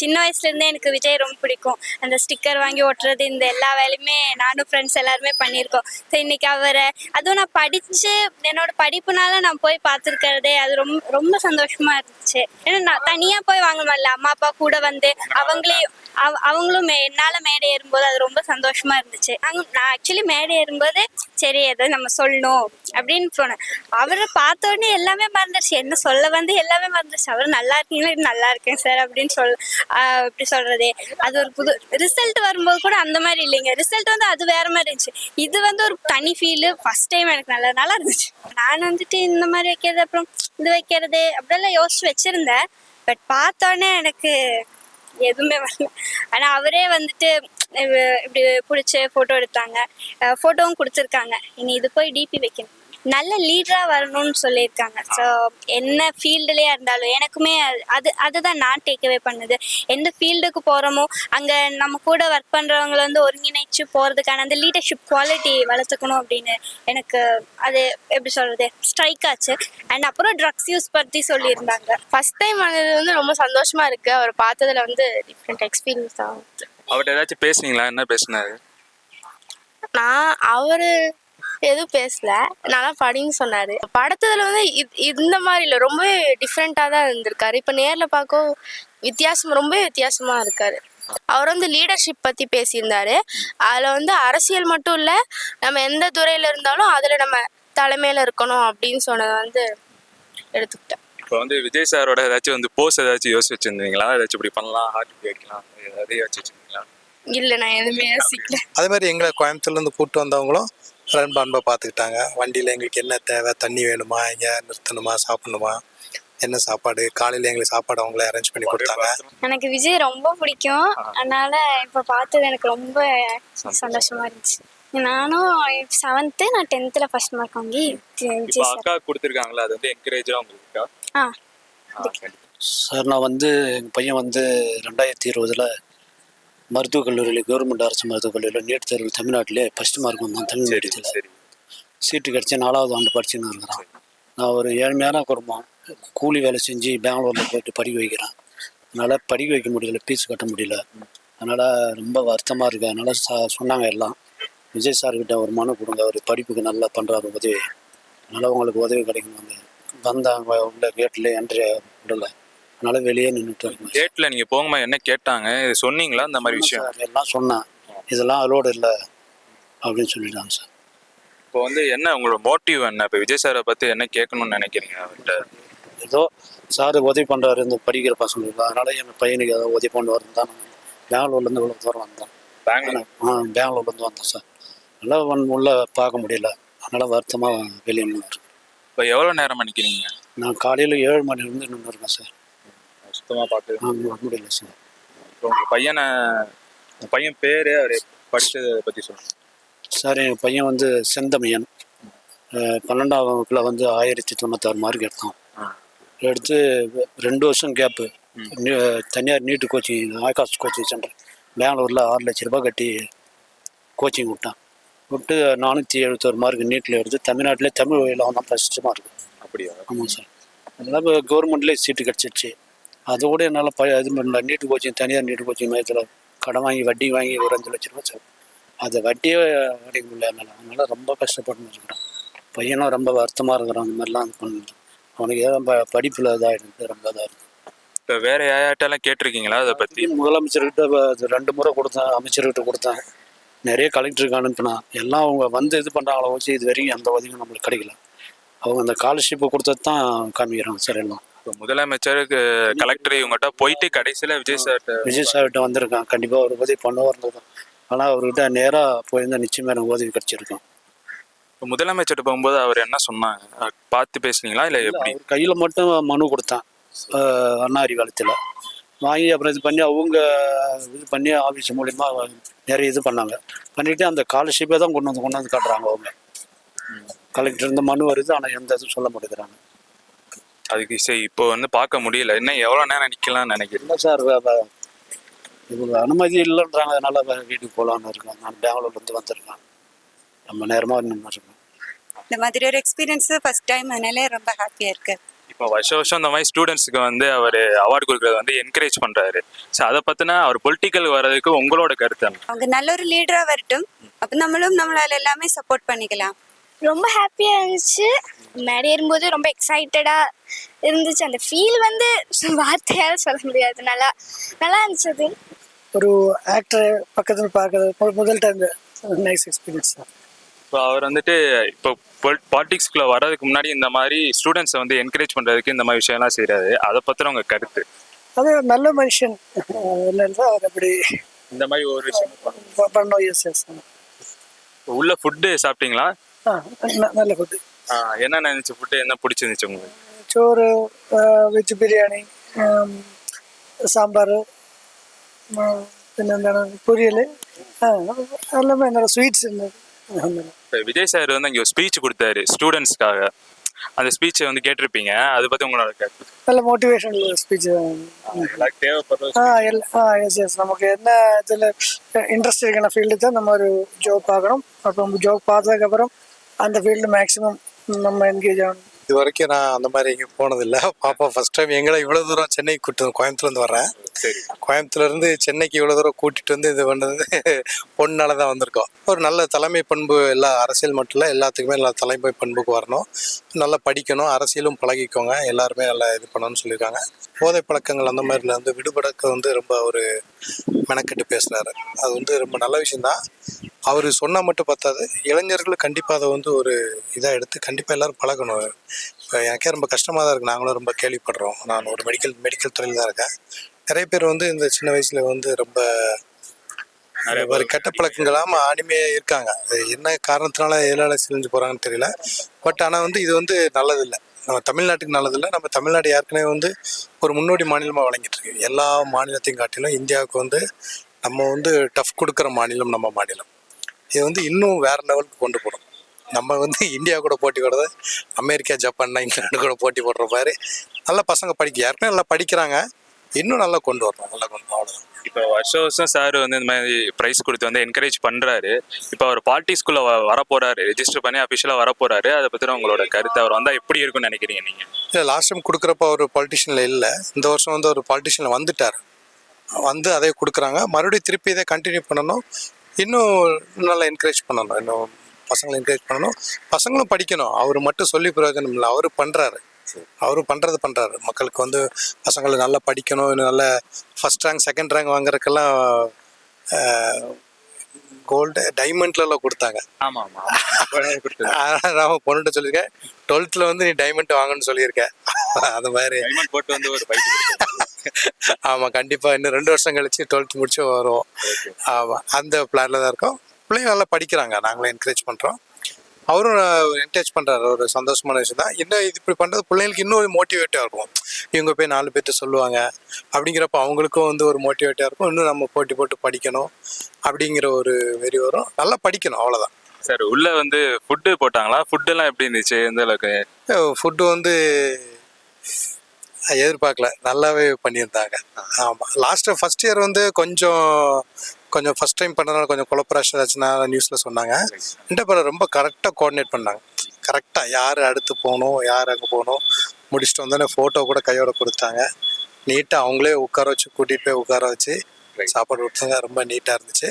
சின்ன வயசுல இருந்தே எனக்கு விஜய் ரொம்ப பிடிக்கும். அந்த ஸ்டிக்கர் வாங்கி ஒட்டுறது இந்த எல்லா வேலையுமே நானும் ஃப்ரெண்ட்ஸ் எல்லாருமே பண்ணியிருக்கோம். ஸோ இன்னைக்கு அவரை அதுவும் நான் படிச்சு என்னோட படிப்புனால நான் போய் பார்த்துருக்கிறதே அது ரொம்ப ரொம்ப சந்தோஷமா இருந்துச்சு. ஏன்னா நான் தனியாக போய் வாங்க முடியல அம்மா அப்பா கூட வந்து அவங்களே அவ- அவங்களும் மே என்னால் மேடை ஏறும்போது அது ரொம்ப சந்தோஷமா இருந்துச்சு. அங்க- நான் ஆக்சுவலி மேடை ஏறும்போது சரி எதை நம்ம சொல்லணும் அப்படின்னு சொன்னேன் அவரை பார்த்த உடனே எல்லாமே மறந்துருச்சு. என்ன சொல்ல வந்து எல்லாமே மறந்துருச்சு. அவர் நல்லா இருக்கீங்களா? நல்லா இருக்கேன் சார் அப்படின்னு சொல்ல எப்படி சொல்றது? அது ஒரு புது ரிசல்ட் வரும்போது கூட அந்த மாதிரி இல்லைங்க. ரிசல்ட் வந்து அது வேற மாதிரி இருந்துச்சு. இது வந்து ஒரு தனி ஃபீல் ஃபர்ஸ்ட் டைம் எனக்கு நல்லா நல்லா இருந்துச்சு. நான் வந்துட்டு இந்த மாதிரி வைக்கிறது அப்புறம் இது வைக்கிறது அப்படியெல்லாம் யோசிச்சு வச்சிருந்தேன். பட் பார்த்தோன்னே எனக்கு எதுவுமே வரல. ஆனா அவரே வந்துட்டு இப்படி பிடிச்சி போட்டோ எடுத்தாங்க. போட்டோவும் கொடுத்துருக்காங்க. இனி இது போய் டிபி வைக்கணும். நல்ல லீடரா வரணும்னு சொல்லியிருக்காங்க. ஸோ என்ன ஃபீல்டுலயே இருந்தாலும் எனக்குமே அது- அது அதுதான் நான் டேக்அவே பண்ணுது. எந்த ஃபீல்டுக்கு போறோமோ அங்க நம்ம கூட ஒர்க் பண்றவங்களை வந்து ஒருங்கிணைச்சு போறதுக்கான அந்த லீடர்ஷிப் குவாலிட்டி வளர்த்துக்கணும் அப்படின்னு எனக்கு அது எப்படி சொல்றது ஸ்ட்ரைக் ஆச்சு. அண்ட் அப்புறம் ட்ரக்ஸ் யூஸ் பத்தி சொல்லியிருந்தாங்க. ஃபர்ஸ்ட் டைம் வந்தது வந்து ரொம்ப சந்தோஷமா இருக்கு. அவர் பார்த்ததுல வந்து டிஃப்ரெண்ட் எக்ஸ்பீரியன்ஸ் தான். அவர்கிட்ட ஏதாச்சும் பேசுனீங்களா? என்ன பேசினாரு? நான் அவரு எதுவும் பேசல. நல்லா படின்னு சொன்னாரு. படத்துல வந்து இந்த மாதிரி இல்லை. ரொம்பவே டிஃப்ரெண்டா தான் இருந்திருக்காரு. இப்போ நேர்ல பார்க்க வித்தியாசம் ரொம்ப வித்தியாசமா இருக்காரு. அவர் வந்து லீடர்ஷிப் பத்தி பேசியிருந்தாரு. அதுல வந்து அரசியல் மட்டும் இல்ல நம்ம எந்த துறையில இருந்தாலும் அதுல நம்ம தலைமையில இருக்கணும் அப்படின்னு சொன்னதை வந்து எடுத்துக்கிட்டேன். இப்போ வந்து விஜய் சாரோட ஏதாச்சும் வந்து போஸ் ஏதாச்சும் யோசிச்சு வச்சிருந்தீங்களா? ஏதாச்சும் இப்படி பண்ணலாம் ஹார்ட் இப்படி அடிக்கலாம் ஏதாவது யோசிச்சு வச்சிருந்தீங்களா? இல்ல நான் எதுவுமே யோசிக்கல. அதே மாதிரி எங்களை கோயம்புத்தூர்லேருந்து கூப்பிட்டு வந்தவங்களும் ரன் அன்பாக பார்த்துக்கிட்டாங்க. வண்டியில் எங்களுக்கு என்ன தேவை? தண்ணி வேணுமா? எங்கே நிறுத்தணுமா? சாப்பிடணுமா? என்ன சாப்பாடு? காலையில் எங்களுக்கு சாப்பாடு அவங்களே அரேஞ்ச் பண்ணி கொடுத்தாங்க. எனக்கு விஜய் ரொம்ப பிடிக்கும். அதனால இப்போ பார்த்தது எனக்கு ரொம்ப சந்தோஷமா இருந்துச்சு. நானும் செவன்த்து நான் டென்த்தில் ஃபர்ஸ்ட் மார்க் வாங்கி அக்கா கொடுத்துருக்காங்களா? அது வந்து என்கரேஜாக உங்களுக்கு ஆ. சார் நான் வந்து எங்கள் பையன் வந்து ரெண்டாயிரத்தி இருபதில் மருத்துவக் கல்லூரியில் கவர்மெண்ட் அரசு மருத்துவக் கல்லூரியில் நீட் தேர்வில் தமிழ்நாட்டிலே ஃபஸ்ட் மார்க் வந்தான் தமிழ் மீடியத்தில் சீட்டு கிடச்சி நாலாவது ஆண்டு படிச்சுன்னு இருக்கிறான். நான் ஒரு ஏழ்மையான குடும்பம். கூலி வேலை செஞ்சு பெங்களூரில் போயிட்டு படிக்க வைக்கிறேன். அதனால் படிக்க வைக்க முடியல ஃபீஸ் கட்ட முடியல. அதனால் ரொம்ப வருத்தமாக இருக்குது அதனால் சா சொன்னாங்க எல்லாம். விஜய் சார்கிட்ட ஒரு மனு கொடுங்க. அவர் படிப்புக்கு நல்லா பண்ணுறாரு உதவி. அதனால் உங்களுக்கு உதவி கிடைக்கும் வந்து வந்தாங்க உள்ள கேட்டில் என்ட்ரி விடலை. அதனால் வெளியே நின்றுட்டு இருக்கேன். கேட்ல நீங்க போகும்போது என்ன கேட்டாங்க? இது சொன்னீங்களா இந்த மாதிரி விஷயம்? எல்லாம் சொன்னேன். இதெல்லாம் அலோடு இல்லை அப்படின்னு சொல்லிட்டாங்க சார். இப்போ வந்து என்ன உங்களோட மோட்டிவ் என்ன? இப்போ விஜய் சாரை பத்தி என்ன கேட்கணும்னு நினைக்கிறீங்க அவர்கிட்ட? ஏதோ சார் உதவி பண்ணுறாரு இந்த படிக்கிற பசங்களுக்கு அதனால என் பையனுக்கு ஏதோ உதவி பண்ணி வரணும் தான். பெங்களூர்லேருந்து இவ்வளோ தூரம் வந்தேன். பெங்களூர் ஆ பெங்களூர்லேருந்து வந்தேன் சார். நல்லா ஒன் உள்ள பார்க்க முடியல. அதனால் வருத்தமாக வெளியே நின்று இப்போ எவ்வளோ நேரம் நினைக்கிறீங்க நான் காலையில் ஏழு மணிலேருந்து நின்று இருக்கேன் சார். சுத்தமாக பார்த்து ஆ வர முடியல சார். இப்போ உங்க பையனை உங்க பையன் பேரு அவர் படிச்சதை பத்தி சொல்லுங்க. சார் என் பையன் வந்து செந்தமையன் பன்னெண்டாம் வகுப்பில் வந்து ஆயிரத்தி தொண்ணூத்தாறு மார்க் எடுத்தான். எடுத்து ரெண்டு வருஷம் கேப்பு தனியார் NEET coaching Aakash coaching centre பெங்களூரில் ஆறு லட்ச ரூபாய் கட்டி கோச்சிங் விட்டான். விட்டு நானூற்றி எழுபத்தோரு மார்க் நீட்டில் எடுத்து தமிழ்நாட்டிலே தமிழ் வழியில் வந்தான் ஃபஸ்ட்டு மார்க் அப்படியா? ஆமாம் சார். இப்போ கவர்மெண்ட்லேயே சீட்டு கிடச்சிருச்சு. அதோட என்னால் ப இது பண்ணல. நீட்டு கோச்சிங் தனியார் நீட்டு கோச்சிங் மையத்தில் கடன் வாங்கி வட்டி வாங்கி ஒரு அஞ்சு லட்ச ரூபா சார் அதை வட்டியே அடைக்க முடியல என்னால். அதனால் ரொம்ப கஷ்டப்பட்டு இருக்கிறான் பையனும் ரொம்ப வருத்தமாக இருக்கிறான். அந்த மாதிரிலாம் இது பண்ணல அவனுக்கு ஏதோ ப படிப்பில் இதாகிடுது ரொம்ப இதாக இருக்குது இப்போ வேற யார்கிட்டலாம் கேட்டிருக்கீங்களா அதை பத்தி? முதலமைச்சர்கிட்ட அது ரெண்டு முறை கொடுத்தேன். அமைச்சர்கிட்ட கொடுத்தேன். நிறைய கலெக்டருக்கு அனுப்பினான் எல்லாம் அவங்க வந்து இது பண்ணுறாங்களோ வச்சு இது வரைக்கும் எந்த உதவியும் நம்மளுக்கு கிடைக்கல. அவங்க அந்த ஸ்காலர்ஷிப்பை கொடுத்தது தான் காமிக்கிறாங்க சார் எல்லாம். முதலமைச்சருக்கு கலெக்டர் இவங்ககிட்ட போயிட்டு கடைசியில விஜய் சார்கிட்ட விஜய் சார்கிட்ட வந்திருக்கான். கண்டிப்பாக ஒரு உதவி பண்ணுவார் ஆனால் அவர்கிட்ட நேராக போயிருந்தா நிச்சயமாக எனக்கு உதவி கிடச்சிருக்கும். முதலமைச்சர்கிட்ட போகும்போது அவர் என்ன சொன்னாங்க? பார்த்து பேசுனீங்களா இல்லை எப்படி? கையில் மட்டும் மனு கொடுத்தேன் ஆஹ் அண்ணா அறிவாலயத்தில். வாங்கி அப்புறம் இது பண்ணி அவங்க இது பண்ணி ஆஃபீஸ் மூலிமா நிறைய இது பண்ணாங்க. பண்ணிவிட்டு அந்த ஸ்காலர்ஷிப்பை தான் கொண்டு வந்து கொண்டு வந்து காட்டுறாங்க அவங்க. கலெக்டர் இருந்து மனு வருது ஆனால் எந்த இதுவும் சொல்ல மாட்டேங்கிறாங்க. அதுக்கு சரி இப்போ வந்து பார்க்க முடியல. இன்னும் எவ்வளோ நேரம் நிற்கலாம்னு நினைக்கிறேன் இல்லை சார் இது அனுமதி இல்லைன்றாங்க. அதனால வீட்டுக்கு போகலான்னு இருக்கேன் நான் பெங்களூர்லேருந்து வந்திருக்கேன். ரொம்ப நேரமாக நின்று இருக்கேன் இந்த மாதிரி ஒரு எக்ஸ்பீரியன்ஸ் ஃபர்ஸ்ட் டைம் அதனால ரொம்ப ஹாப்பியாக இருக்கு. இப்போ வருஷம் வருஷம் இந்த மாதிரி ஸ்டூடெண்ட்ஸுக்கு வந்து அவர் அவார்டு கொடுக்குறது வந்து என்கரேஜ் பண்ணுறாரு ஸோ அதை பற்றின அவர் பொலிட்டிக்கல் வர்றதுக்கு உங்களோட கருத்து? அவங்க நல்ல ஒரு லீடரா வரட்டும். அப்ப நம்மளும் நம்மளால எல்லாமே சப்போர்ட் பண்ணிக்கலாம். ரொம்ப ஹாப்பியாக இருந்துச்சு. மேடை ஏறும்போது ரொம்ப எக்ஸைட்டடாக இருந்துச்சு. அந்த ஃபீல் வந்து வார்த்தையால் சொல்ல முடியாது. நல்லா நல்லா இருந்துச்சு அது. ஒரு ஆக்டரை பக்கத்தில் பார்க்கறது முதல் டைம் நைஸ் எக்ஸ்பீரியன்ஸ் தான். இப்போ அவர் வந்துட்டு இப்போ பாலிடிக்ஸ்குள்ளே வர்றதுக்கு முன்னாடி இந்த மாதிரி ஸ்டூடெண்ட்ஸை வந்து என்கரேஜ் பண்ணுறதுக்கு இந்த மாதிரி விஷயம்லாம் செய்கிறாரு அதை பற்றின உங்கள் கருத்து? அது நல்ல மனுஷன். இல்லைன்னா அவர் அப்படி இந்த மாதிரி ஒரு விஷயம் பண்ணோம் எஸ் எஸ் உள்ள ஃபுட்டு சாப்பிட்டீங்களா? ஆ ந- நல்ல ஃபுட்டு ஆ, என்ன நினைச்ச ஃபுட்டு என்ன பிடிச்சிருந்துச்சு உங்களுக்கு சோறு வெஜ் பிரியாணி ஆம், சாம்பார் പിന്നെ എന്താണ് പൊരിയൽ ആ എല്ലാമേ നല്ല സ്വീറ്റ്സ് ഉണ്ട് alhamdulillah. இப்போ விஜய் சார் வந்து அங்கே ஒரு ஸ்பீச் கொடுத்தாரு ஸ்டூடெண்ட்ஸ்க்காக அந்த ஸ்பீச்சை வந்து கேட்டிருப்பீங்க அதை பற்றி உங்களோட கருத்து നല്ല മോട്ടിവേഷണൽ സ്പീച്ച് எல்லாருக்கும் தேவைப்படுற ആ എല്ലാ ആ യെസ് യെസ് നമുക്ക് என்ன இதில் இன்ட்ரெஸ்ட் இருக்கிற ஃபீல்டு தான் நம்ம ஒரு ஜாப் பார்க்கணும் அப்போ ஜாப் பார்த்ததுக்கப்புறம் அந்த ஃபீல்டு மேக்ஸிமம் நம்ம என்கேஜ் ஆகணும். இது வரைக்கும் நான் அந்த மாதிரி எங்கேயும் போனதில்ல. பாப்பா ஃபர்ஸ்ட் டைம் எங்களை இவ்வளோ தூரம் சென்னைக்கு கூட்டு கோயம்புத்தூர்லேருந்து வரேன் சரி. கோயம்புத்தூர்லேருந்து சென்னைக்கு இவ்வளோ தூரம் கூட்டிகிட்டு வந்து இது பண்ணது பொண்ணால தான் வந்திருக்கோம். ஒரு நல்ல தலைமை பண்பு எல்லா அரசியல் மட்டும் இல்லை எல்லாத்துக்குமே நல்ல தலைமை பண்புக்கு வரணும். நல்லா படிக்கணும் அரசியலும் பழகிக்கோங்க. எல்லாருமே நல்லா இது பண்ணணும்னு சொல்லியிருக்காங்க. போதை பழக்கங்கள் அந்த மாதிரில வந்து விடுபடக்க வந்து ரொம்ப ஒரு மெனக்கெட்டு பேசுனாரு. அது வந்து ரொம்ப நல்ல விஷயம்தான். அவர் சொன்னால் மட்டும் பத்தாது. இளைஞர்களும் கண்டிப்பாக அதை வந்து ஒரு இதாக எடுத்து கண்டிப்பாக எல்லாரும் பழகணும். இப்போ எனக்கே ரொம்ப கஷ்டமாக தான் இருக்குது நாங்களும் ரொம்ப கேள்விப்படுறோம். நான் ஒரு மெடிக்கல் மெடிக்கல் துறையில் தான் இருக்கேன். நிறைய பேர் வந்து இந்த சின்ன வயசில் வந்து ரொம்ப நிறைய ஒரு கெட்ட பழக்கங்களாம அடிமையாக இருக்காங்க. என்ன காரணத்தினால எதனால சிரிஞ்சு போகிறாங்கன்னு தெரியல. பட் ஆனால் வந்து இது வந்து நல்லதில்லை. நம்ம தமிழ்நாட்டுக்கு நல்லதில்லை. நம்ம தமிழ்நாடு ஏற்கனவே வந்து ஒரு முன்னோடி மாநிலமாக வழங்கிட்டு இருக்கு. எல்லா மாநிலத்தையும் காட்டிலும் இந்தியாவுக்கு வந்து நம்ம வந்து டஃப் கொடுக்குற மாநிலம் நம்ம மாநிலம். இது வந்து இன்னும் வேற லெவலுக்கு கொண்டு போகணும். நம்ம வந்து இந்தியா கூட போட்டி போடுறது அமெரிக்கா ஜப்பான் இங்கிலாந்து கூட போட்டி போடுற மாதிரி நல்லா பசங்க படிக்க ஏற்கனவே நல்லா படிக்கிறாங்க. இன்னும் நல்லா கொண்டு வரணும் நல்லா கொண்டு அவ்வளோதான் இப்போ வருஷம் வருஷம் சார் வந்து இந்த மாதிரி ப்ரைஸ் கொடுத்து வந்து என்கரேஜ் பண்ணுறாரு இப்போ அவர் பாலிட்டிக்ஸ்குள்ளே வ வரப்போறாரு ரெஜிஸ்டர் பண்ணி அஃபிஷியலாக வரப்போறாரு. அதை பற்றின உங்களோட கருத்து அவர் வந்தால் எப்படி இருக்கும்னு நினைக்கிறீங்க நீங்கள் இல்லை லாஸ்ட் டைம் கொடுக்குறப்ப ஒரு பாலிட்டிஷியனில் இல்லை. இந்த வருஷம் வந்து ஒரு பாலிட்டிஷியனில் வந்துட்டார். வந்து அதை கொடுக்குறாங்க. மறுபடியும் திருப்பி இதை கண்டினியூ பண்ணணும். இன்னும் நல்லா என்கரேஜ் பண்ணணும். இன்னும் பசங்களை என்கரேஜ் பண்ணணும். பசங்களும் படிக்கணும். அவர் மட்டும் சொல்லி பிரயோஜனம் இல்லை. அவர் பண்ணுறாரு அவர் பண்ணுறது பண்ணுறாரு மக்களுக்கு வந்து பசங்களை நல்லா படிக்கணும். இன்னும் நல்ல ஃபஸ்ட் ரேங்க் செகண்ட் ரேங்க் வாங்குறதுக்கெல்லாம் கோல்டு டைமண்ட்லலாம் கொடுத்தாங்க. ஆமாம் ஆமாம் நான் பொண்ணுகிட்ட சொல்லியிருக்கேன். டுவெல்த்தில் வந்து நீ டைமண்ட் வாங்கணும்னு சொல்லியிருக்கேன் அது மாதிரி. டைமண்ட் போட்டு வந்து ஒரு பைக் ஆமாம் கண்டிப்பாக இன்னும் ரெண்டு வருஷம் கழிச்சு டுவெல்த் முடிச்சு வருவோம். ஆமாம் அந்த பிளானில் தான் இருக்கோம். பிள்ளைங்க நல்லா படிக்கிறாங்க. நாங்களும் என்கரேஜ் பண்ணுறோம் அவரும் என்கரேஜ் பண்ணுறாரு ஒரு சந்தோஷமான விஷயம் தான். இன்னும் இது இப்படி பண்ணுறது பிள்ளைங்களுக்கு இன்னும் மோட்டிவேட்டாக இருக்கும். இவங்க போய் நாலு பேர்ட்ட சொல்லுவாங்க. அப்படிங்கிறப்ப அவங்களுக்கும் வந்து ஒரு மோட்டிவேட்டாக இருக்கும். இன்னும் நம்ம போட்டி போட்டு படிக்கணும் அப்படிங்கிற ஒரு வெறி வரும். நல்லா படிக்கணும். அவ்வளோதான் சார் உள்ள வந்து ஃபுட்டு போட்டாங்களா? ஃபுட்டெல்லாம் எப்படி இருந்துச்சு? எந்த அளவுக்கு? ஃபுட்டு வந்து எதிர்பார்க்கல. நல்லாவே பண்ணியிருந்தாங்க. ஆமாம் லாஸ்ட்டு ஃபஸ்ட் இயர் வந்து கொஞ்சம் கொஞ்சம் ஃபஸ்ட் டைம் பண்ணனால கொஞ்சம் குழப்பராஷன் ஆச்சுன்னா நியூஸில் சொன்னாங்க. இந்த படம் ரொம்ப கரெக்டாக கோஆர்டினேட் பண்ணாங்க. கரெக்டாக யார் அடுத்து போகணும் யார் அங்கே போகணும் முடிச்சுட்டு வந்தோடனே ஃபோட்டோ கூட கையோட கொடுத்தாங்க. நீட்டாக அவங்களே உட்கார வச்சு கூட்டிகிட்டு போய் உட்கார வச்சு சாப்பாடு கொடுத்தாங்க ரொம்ப நீட்டாக இருந்துச்சு.